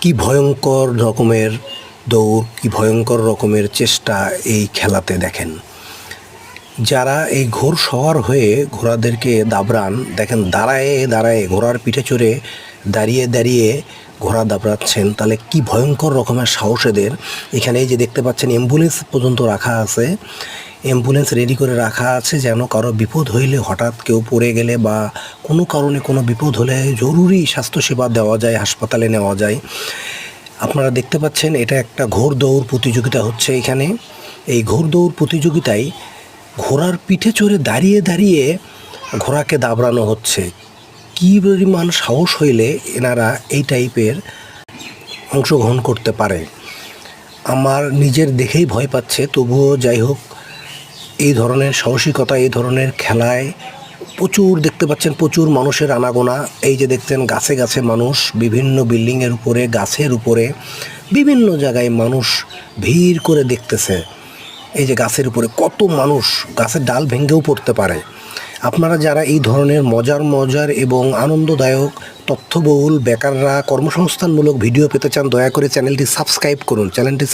কি ভয়ঙ্কর রকমের দৌড়, কি ভয়ঙ্কর রকমের চেষ্টা এই খেলাতে দেখেন। যারা এই ঘোর সওয়ার হয়ে ঘোড়াদেরকে দাবরান দেখেন দাঁড়ায়ে দাঁড়ায়ে ঘোড়ার পিঠে চড়ে দাঁড়িয়ে দাঁড়িয়ে ঘোড়া দাবড়াচ্ছেন, তাহলে কি ভয়ঙ্কর রকমের সাহস এদের? এখানে যে দেখতে পাচ্ছেন অ্যাম্বুলেন্স পর্যন্ত রাখা আছে। অ্যাম্বুলেন্স রেডি করে রাখা আছে যেন কারও বিপদ হইলে হঠাৎ কেউ পড়ে গেলে বা কোনো কারণে কোনো বিপদ হলে জরুরি স্বাস্থ্যসেবা দেওয়া যায়, হাসপাতালে নেওয়া যায়। আপনারা দেখতে পাচ্ছেন এটা একটা ঘোড় দৌড় প্রতিযোগিতা হচ্ছে এখানে। এই ঘোড় দৌড় প্রতিযোগিতায় ঘোড়ার পিঠে চড়ে দাঁড়িয়ে দাঁড়িয়ে ঘোড়াকে দাবড়ানো হচ্ছে। কী পরিমাণ সাহস হইলে এনারা এই টাইপের অংশগ্রহণ করতে পারে? আমার নিজের দেখেই ভয় পাচ্ছে, তবুও যাই হোক এই ধরনের সাহসিকতা, এই ধরনের খেলায় প্রচুর দেখতে পাচ্ছেন, প্রচুর মানুষের আনাগোনা। এই যে দেখছেন, গাছে গাছে মানুষ, বিভিন্ন বিল্ডিংয়ের উপরে, গাছের উপরে, বিভিন্ন জায়গায় মানুষ ভিড় করে দেখতেছে। এই যে গাছের উপরে কত মানুষ গাছের ডাল ভেঙেও পড়তে পারে। আপনারা যারা এই ধরনের মজার মজার এবং আনন্দদায়ক, তথ্যবহুল, বেকাররা, কর্মসংস্থানমূলক ভিডিও পেতে চান, দয়া করে চ্যানেলটি সাবস্ক্রাইব করুন। চ্যানেলটি